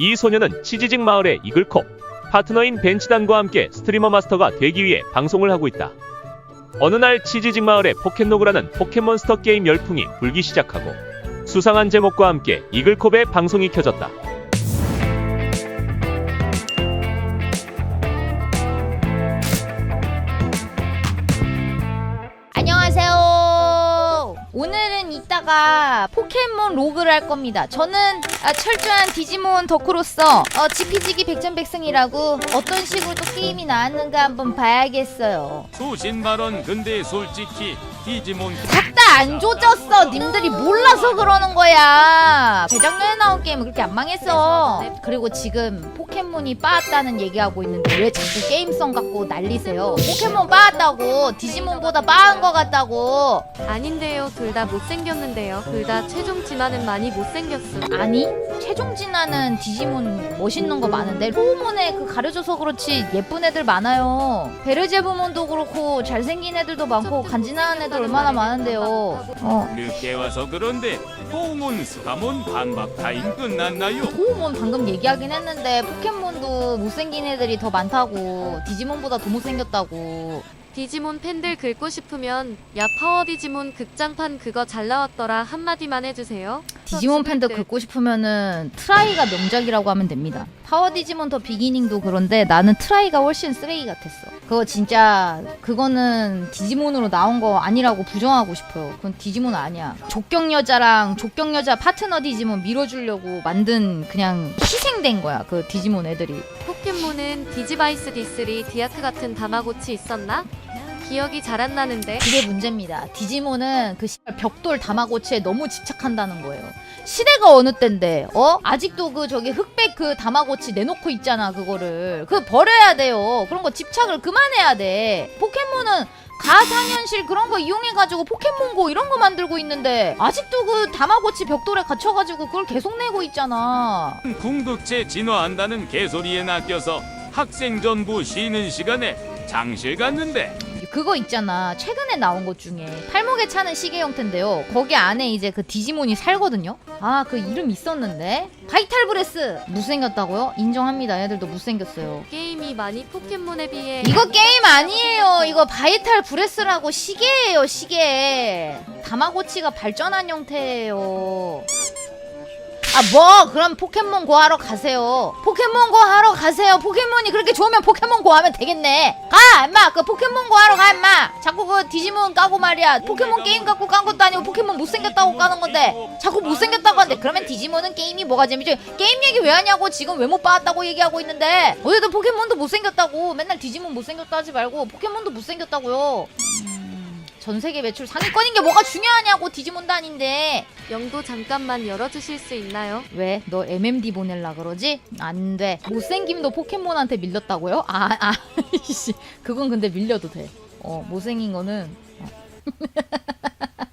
이 소녀는 치지직 마을의 이글콥 파트너인 벤치단과 함께 스트리머 마스터가 되기 위해 방송을 하고 있다. 어느 날 치지직 마을의 포켓노그라는 포켓몬스터 게임 열풍이 불기 시작하고 수상한 제목과 함께 이글콥의 방송이 켜졌다. 오늘은 이따가 포켓몬 로그를 할 겁니다. 저는 아, 철저한 디지몬 덕후로서 어, 지피지기 백전백승이라고 어떤 식으로 또 게임이 나왔는가 한번 봐야겠어요. 소신 발언 근데 솔직히 디지몬 싹다 안 조졌어. 님들이 몰라서 그러는 거야. 재작년에 나온 게임은 그렇게 안 망했어. 그리고 지금 포켓몬이 빠았다는 얘기하고 있는데 왜 자꾸 게임성 갖고 난리세요? 포켓몬 빠았다고 디지몬보다 빠은 거 같다고. 아닌데요. 둘 다 못생겼는데요. 둘 다 최종 진화는 많이 못생겼음. 아니 최종 진화는 디지몬 멋있는 거 많은데 호모네 그 가려져서 그렇지 예쁜 애들 많아요 베르제부몬도 그렇고 잘생긴 애들도 많고 간지나는 애들 얼마나 많은데요 어 늦게 와서 그런데 호응은 스카몬 반박 타임 끝났나요? 호모몬 방금 얘기하긴 했는데 포켓몬도 못생긴 애들이 더 많다고 디지몬보다 더 못생겼다고 디지몬 팬들 긁고 싶으면 야 파워 디지몬 극장판 그거 잘 나왔더라 한마디만 해주세요. 디지몬 팬들 때 긁고 싶으면은 트라이가 명작이라고 하면 됩니다. 파워 디지몬 더 비기닝도 그런데 나는 트라이가 훨씬 쓰레기 같았어. 그거 진짜 그거는 디지몬으로 나온 거 아니라고 부정하고 싶어요. 그건 디지몬 아니야. 족경 여자랑 족경 여자 파트너 디지몬 밀어주려고 만든 그냥 희생된 거야. 그 디지몬 애들이. 포켓몬은 디지바이스 디스리 디아크 같은 다마고치 있었나? 기억이 잘 안 나는데 그게 문제입니다. 디지몬은 그 씨발 벽돌 다마고치에 너무 집착한다는 거예요. 시대가 어느 때인데, 어? 아직도 그 저기 흑백 그 다마고치 내놓고 있잖아, 그거를. 그거 버려야 돼요. 그런 거 집착을 그만해야 돼. 포켓몬은 가상현실 그런 거 이용해가지고 포켓몬고 이런 거 만들고 있는데, 아직도 그 다마고치 벽돌에 갇혀가지고 그걸 계속 내고 있잖아. 궁극체 진화한다는 개소리에 낚여서 학생 전부 쉬는 시간에 장실 갔는데 그거 있잖아. 최근에 나온 것 중에 팔목에 차는 시계 형태인데요. 거기 안에 이제 그 디지몬이 살거든요. 아, 그 이름 있었는데. 바이탈 브레스 못생겼다고요? 인정합니다. 애들도 못생겼어요. 게임이 많이 포켓몬에 비해 이거 게임 아니에요. 이거 바이탈 브레스라고 시계예요, 시계. 다마고치가 발전한 형태예요. 아, 뭐, 그럼 포켓몬 고 하러 가세요. 포켓몬 고 하러 가세요. 포켓몬이 그렇게 좋으면 포켓몬 고 하면 되겠네. 가, 임마. 그 포켓몬 고 하러 가, 임마. 자꾸 그 디지몬 까고 말이야. 포켓몬 게임 갖고 깐 것도 아니고 포켓몬 못생겼다고 까는 건데. 자꾸 못생겼다고 하는데. 그러면 디지몬은 게임이 뭐가 재미죠? 게임 얘기 왜 하냐고 지금 왜못 봤다고 얘기하고 있는데. 어쨌든 포켓몬도 못생겼다고. 맨날 디지몬 못생겼다 하지 말고 포켓몬도 못생겼다고요. 음, 전 세계 매출 상위권인 게 뭐가 중요하냐고 디지몬도 아닌데. 영도 잠깐만 열어주실 수 있나요? 왜? 너 MMD 보낼라 그러지? 안 돼. 못생김도 포켓몬한테 밀렸다고요? 아, 아, 씨. 그건 근데 밀려도 돼. 어, 못생긴 거는. 어.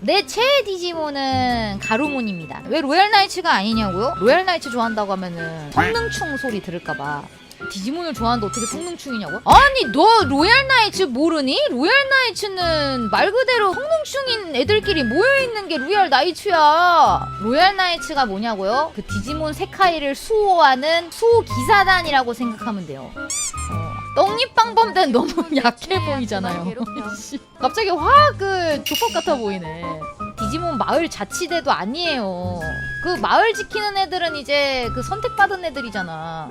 내 최애 디지몬은 가루몬입니다. 왜 로얄 나이츠가 아니냐고요? 로얄 나이츠 좋아한다고 하면은 성능충 소리 들을까봐. 디지몬을 좋아하는데 어떻게 성능충이냐고? 아니 너 로얄 나이츠 모르니? 로얄 나이츠는 말 그대로 성능충인 애들끼리 모여있는 게 로얄 나이츠야. 로얄 나이츠가 뭐냐고요? 그 디지몬 세카이를 수호하는 수호 기사단이라고 생각하면 돼요. 어, 떡잎방범대는 너무 약해 보이잖아요. 갑자기 확 그 조폭 같아 보이네. 디지몬 마을 자치대도 아니에요. 그 마을 지키는 애들은 이제 그 선택받은 애들이잖아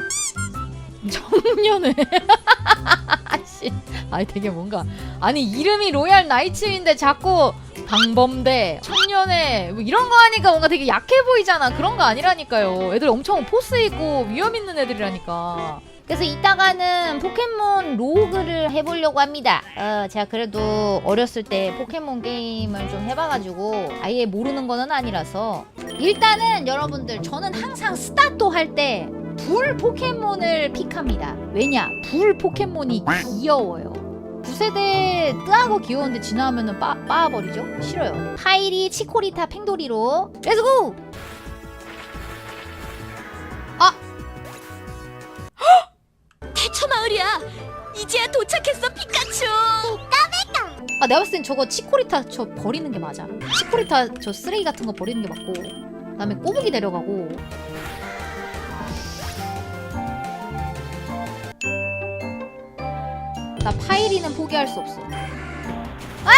청년회. 씨, 아니 되게 뭔가. 아니 이름이 로얄 나이츠인데 자꾸 방범대 청년회 뭐 이런 거 하니까 뭔가 되게 약해 보이잖아. 그런 거 아니라니까요. 애들 엄청 포스 있고 위험 있는 애들이라니까. 그래서 이따가는 포켓몬 로그를 해보려고 합니다. 어, 제가 그래도 어렸을 때 포켓몬 게임을 좀 해봐가지고 아예 모르는 거는 아니라서. 일단은 여러분들 저는 항상 스타트 할때 불 포켓몬을 픽합니다. 왜냐? 불 포켓몬이 귀여워요. 9세대 뜨하고 귀여운데 지나면은 빠, 빠버리죠? 싫어요. 파이리, 치코리타, 팽도리로 렛츠고! 대처 마을이야. 이제야 도착했어 피카츄. 아 내가 봤을 땐 저거 치코리타 저 버리는 게 맞아 치코리타 저 쓰레기 같은 거 버리는 게 맞고 그다음에 꼬부기 데려가고 나 파이리는 포기할 수 없어. 아!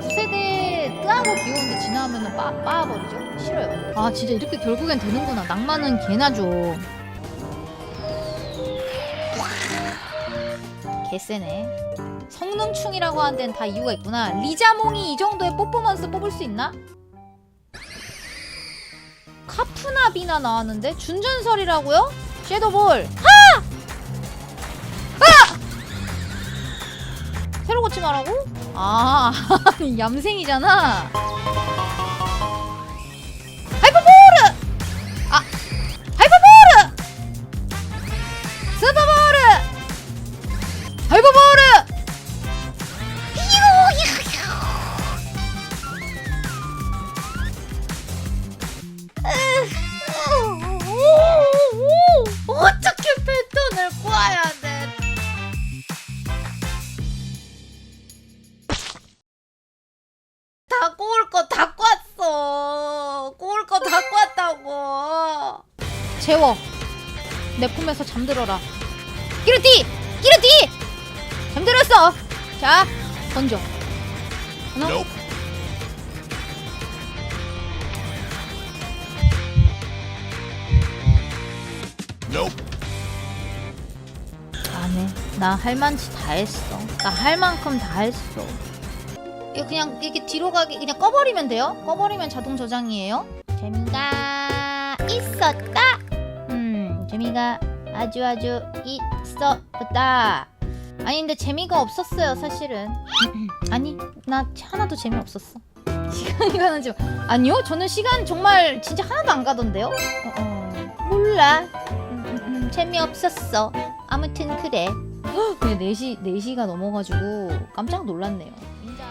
두세대 뜨하고 귀여운데 지나가면은 빠, 빠버리죠? 싫어요. 아, 진짜 이렇게 결국엔 되는구나. 낭만은 개나 줘. 개쎄네. 성능충이라고 하는 데는 다 이유가 있구나. 리자몽이 이 정도의 뽀뽀먼스 뽑을 수 있나? 카푸나비나 나왔는데? 준전설이라고요? 섀도볼. 새로 고침하라고? 아, 얌생이잖아. 재워. 내 품에서 잠들어라. 끼르띠! 끼르띠! 잠들었어. 자, 던져. 하나. 안 해. 나 할 만치 다 했어. 나 할 만큼 다 했어. 이거 그냥 이렇게 뒤로 가게 그냥 꺼버리면 돼요? 꺼버리면 자동 저장이에요. 재미가 있었다. 음, 재미가 아주 아주 있었다. 아니 근데 재미가 없었어요 사실은. 아니 나 하나도 재미 없었어. 시간이 가는 줄 아니요 저는 시간 정말 진짜 하나도 안 가던데요. 어, 어, 몰라. 음, 음, 음, 재미 없었어. 아무튼 그래. 헉, 근데 4시, 4시가 넘어가지고 깜짝 놀랐네요. 진짜.